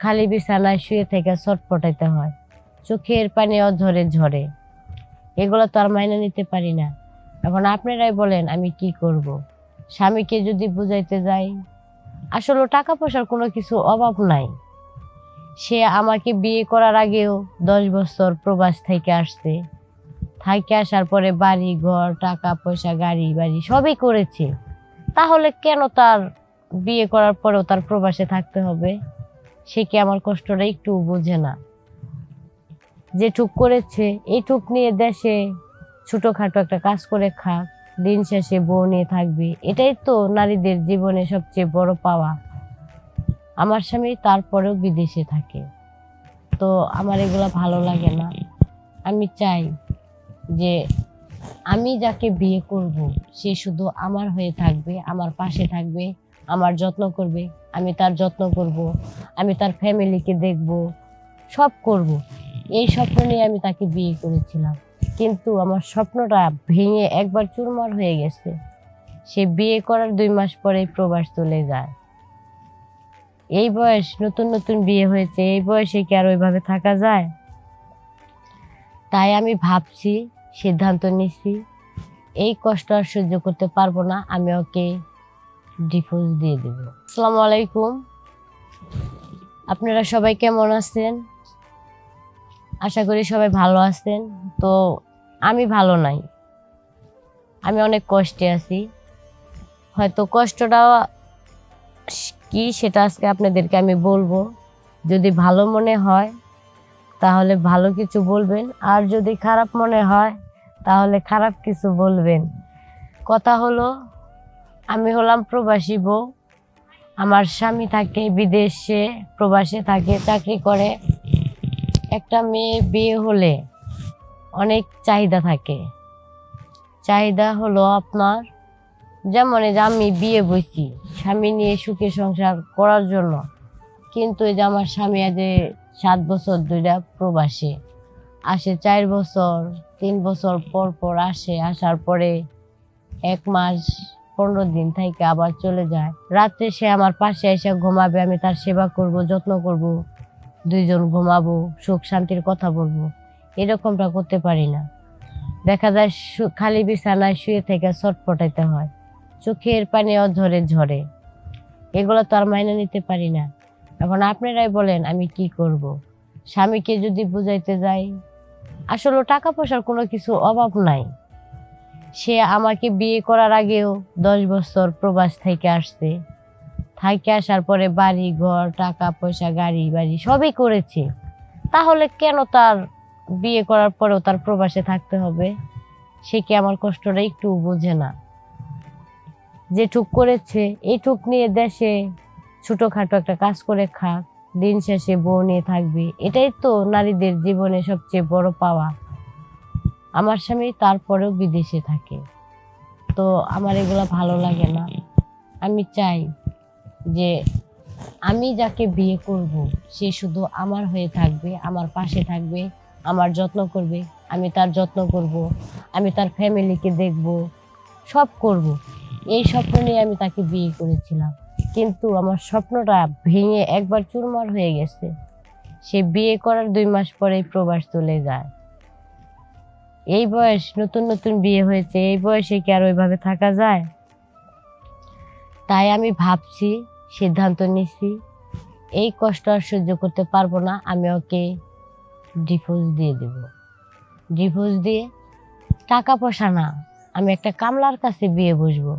খালি বিছানায় শুয়ে থেকে ছটফটাইতে হয়। চোখের পানি ঝরে ঝরে। এগুলো তো আর মাইনে নিতে পারি না। এখন আপনারাই বলেন, আমি কি করব। স্বামীকে যদি বুঝাইতে যাই, আসলে টাকা পয়সার কোনো কিছু অভাব নাই। সে আমাকে বিয়ে করার আগেও দশ বছর প্রবাস থেকে আসছে। থেকে আসার পরে বাড়ি, ঘর, টাকা, পয়সা, গাড়ি, বাড়ি সবই করেছে। তাহলে কেন তার বিয়ে করার পরেও তার প্রবাসে থাকতে হবে? সে কি আমার কষ্টটা একটু বোঝে না? যে ঠুক করেছে, এই ঠুক নিয়ে দেশে ছোটোখাটো একটা কাজ করে খাক, দিন শেষে বউ নিয়ে থাকবে, এটাই তো নারীদের জীবনে সবচেয়ে বড় পাওয়া। আমার স্বামী তারপরেও বিদেশে থাকে। তো আমার এগুলো ভালো লাগে না। আমি চাই যে আমি যাকে বিয়ে করব, সে শুধু আমার হয়ে থাকবে, আমার পাশে থাকবে আমার যত্ন করবে, আমি তার যত্ন করব, আমি তার ফ্যামিলিকে দেখব, সব করব। এই স্বপ্ন নিয়ে আমি তাকে বিয়ে করেছিলাম। কিন্তু আমার স্বপ্নটা ভেঙে একবার চুরমার হয়ে গেছে। সে বিয়ে করার দুই মাস পরেই প্রবাস চলে যায়। এই বয়স নতুন নতুন বিয়ে হয়েছে, এই বয়সে কি আর ওইভাবে থাকা যায়? তাই আমি ভাবছি, সিদ্ধান্ত নিছি, এই কষ্ট আর সহ্য করতে পারব না, আমি ওকে ডিভোর্স দিয়ে দেব। আসসালামু আলাইকুম। আপনারা সবাই কেমন আছেন? আশা করি সবাই ভালো আছেন। তো আমি ভালো নাই। আমি অনেক কষ্টে আছি। হয়তো কষ্টটা কি সেটা আজকে আপনাদেরকে আমি বলব। যদি ভালো মনে হয়, তাহলে ভালো কিছু বলবেন। আর যদি খারাপ মনে হয়, তাহলে খারাপ কিছু বলবেন। কথা হলো আমি হলাম প্রবাসী বউ। আমার স্বামী থাকে বিদেশে, প্রবাসে থাকে, চাকরি করে। একটা মেয়ে বিয়ে হলে অনেক চাহিদা থাকে। চাহিদা হলো আপনার যেমন এই যে আমি বিয়ে বসি স্বামী নিয়ে সুখে সংসার করার জন্য। কিন্তু এই যে আমার স্বামী আজ সাত বছর দুইটা প্রবাসে, আসে চার বছর, তিন বছর পর পর আসে, আসার পরে এক মাস পনেরো দিন থেকে আবার চলে যায়। রাত্রে সে আমার পাশে এসে ঘুমাবে, আমি তার সেবা করব, যত্ন করব, দুইজন ঘুমাবো, সুখ শান্তির কথা বলব। এরকমটা করতে পারি না। দেখা যায় খালি বিছানায় শুয়ে থেকে ছটফটাইতে হয়। চোখের পানি অঝরে ঝরে। এগুলো তো আর মাইনে নিতে পারি না। এখন আপনারাই বলেন, আমি কি করব। স্বামীকে যদি বুঝাইতে যাই, আসলে টাকা পয়সার কোনো কিছু অভাব নাই। সে আমাকে বিয়ে করার আগেও দশ বছর প্রবাস থেকে আসছে। থেকে আসার পরে বাড়ি, ঘর, টাকা, পয়সা, গাড়ি, বাড়ি সবই করেছে। তাহলে কেন তার বিয়ে করার পরেও তার প্রবাসে থাকতে হবে? সে কি আমার কষ্টটা একটু বোঝে না। যে ঠুক করেছে এই ঠুক নিয়ে দেশে ছোটোখাটো একটা কাজ করে খাক। দিন শেষে বউ নিয়ে থাকবে। এটাই তো নারীদের জীবনে সবচেয়ে বড় পাওয়া। আমার স্বামী তারপরেও বিদেশে থাকে। তো আমার এগুলো ভালো লাগে না। আমি চাই যে আমি যাকে বিয়ে করব, সে শুধু আমার হয়ে থাকবে, আমার পাশে থাকবে, আমার যত্ন করবে, আমি তার যত্ন করব, আমি তার ফ্যামিলিকে দেখব, সব করব। এই স্বপ্ন নিয়ে আমি তাকে বিয়ে করেছিলাম। কিন্তু আমার স্বপ্নটা ভেঙে একবার চুরমার হয়ে গেছে। সে বিয়ে করার দুই মাস পরেই প্রবাস চলে যায়। এই বয়স নতুন নতুন বিয়ে হয়েছে, এই বয়সে কি আর ওইভাবে থাকা যায়? তাই আমি ভাবছি, সিদ্ধান্ত নিছি, এই কষ্ট আর সহ্য করতে পারব না, আমি ওকে ডিভোর্স দিয়ে দেব। ডিভোর্স দিয়ে টাকা পয়সা না, আমি একটা কামলার কাছে বিয়ে বসবো,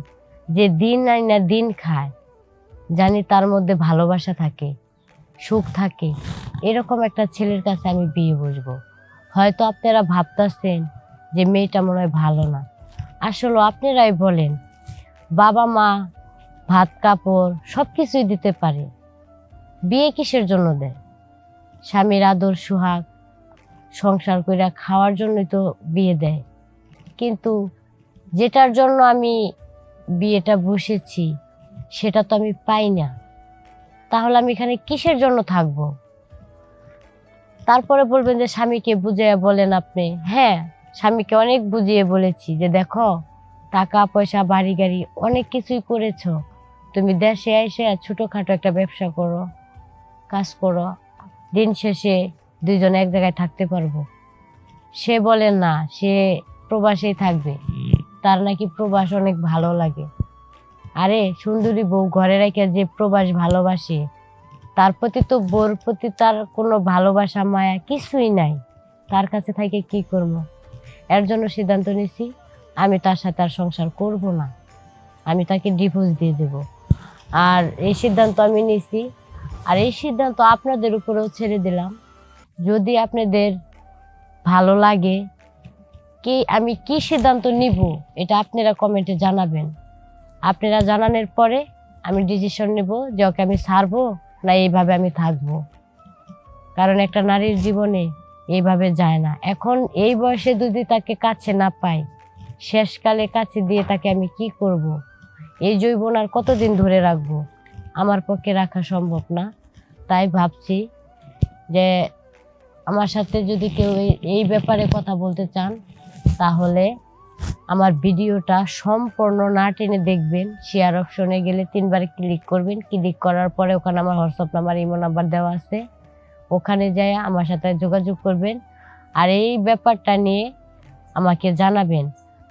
যে দিন আই না দিন খায়। জানি তার মধ্যে ভালোবাসা থাকে, সুখ থাকে, এরকম একটা ছেলের কাছে আমি বিয়ে বসবো। হয়তো আপনারা ভাবতেছেন যে মেয়েটা মনে হয় ভালো না। আসলে আপনারাই বলেন, বাবা মা, ভাত কাপড় সব কিছুই দিতে পারে। বিয়ে কিসের জন্য দেয়? স্বামীর আদর, সুহাগ, সংসার কইরা খাওয়ার জন্যই তো বিয়ে দেয়। কিন্তু যেটার জন্য আমি বিয়েটা বসেছি, সেটা তো আমি পাই না। তাহলে আমি এখানে কিসের জন্য থাকব? তারপরে বলবেন যে স্বামীকে বুঝিয়ে বলেন আপনি হ্যাঁ স্বামীকে অনেক বুঝিয়ে বলেছি যে দেখো, টাকা, পয়সা, বাড়ি, গাড়ি অনেক কিছুই করেছ। তুমি দেশে এসে ছোটোখাটো একটা ব্যবসা করো, কাজ করো, দিন শেষে দুইজন এক জায়গায় থাকতে পারব। সে বলে না, সে প্রবাসেই থাকবে। তার নাকি প্রবাস অনেক ভালো লাগে। আরে, সুন্দরী বউ ঘরে রেখে যে প্রবাস ভালোবাসে, তার প্রতি তো বউর প্রতি তার কোনো ভালোবাসা, মায়া কিছুই নাই। তার কাছে থাকে কি করব? এর জন্য সিদ্ধান্ত নিছি আমি তার সাথে আর সংসার করব না। আমি তাকে ডিভোর্স দিয়ে দেব। আর এই সিদ্ধান্ত আমি নিছি আর এই সিদ্ধান্ত আপনাদের উপরেও ছেড়ে দিলাম। যদি আপনাদের ভালো লাগে, কি আমি কি সিদ্ধান্ত নিব, এটা আপনারা কমেন্টে জানাবেন। আপনারা জানানোর পরে আমি ডিসিশন নেব যে ওকে আমি ছাড়বো না এইভাবে আমি থাকব। কারণ একটা নারীর জীবনে এইভাবে যায় না। এখন এই বয়সে যদি তাকে কাছে না পাই, শেষকালে কাছে দিয়ে তাকে আমি কি করব। এই জৈবন আর কতদিন ধরে রাখব? আমার পক্ষে রাখা সম্ভব না। তাই ভাবছি যে আমার সাথে যদি কেউ এই- ব্যাপারে কথা বলতে চান, তাহলে আমার ভিডিওটা সম্পূর্ণ না টেনে দেখবেন। শেয়ার অপশনে গেলে তিনবার ক্লিক করবেন। ক্লিক করার পরে ওখানে আমার হোয়াটসঅ্যাপ নাম্বার ইমো নাম্বার দেওয়া আছে। ওখানে যায় আমার সাথে যোগাযোগ করবেন। আর এই ব্যাপারটা নিয়ে আমাকে জানাবেন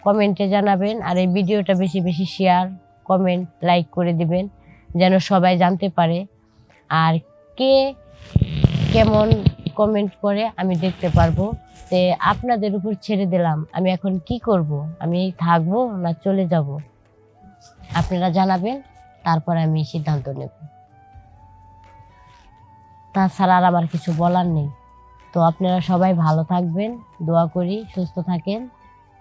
কমেন্টে জানাবেন, আর এই ভিডিওটা বেশি বেশি শেয়ার কমেন্ট লাইক করে দিবেন, যেন সবাই জানতে পারে। আর কে কেমন কমেন্ট করে আমি দেখতে পারব। তে আপনাদের উপর ছেড়ে দিলাম, আমি এখন কি করব? আমি থাকব না চলে যাব? আপনারা জানাবেন, তারপর আমি সিদ্ধান্ত নেব। তাছাড়া আর আমার কিছু বলার নেই। তো আপনারা সবাই ভালো থাকবেন, দোয়া করি, সুস্থ থাকেন।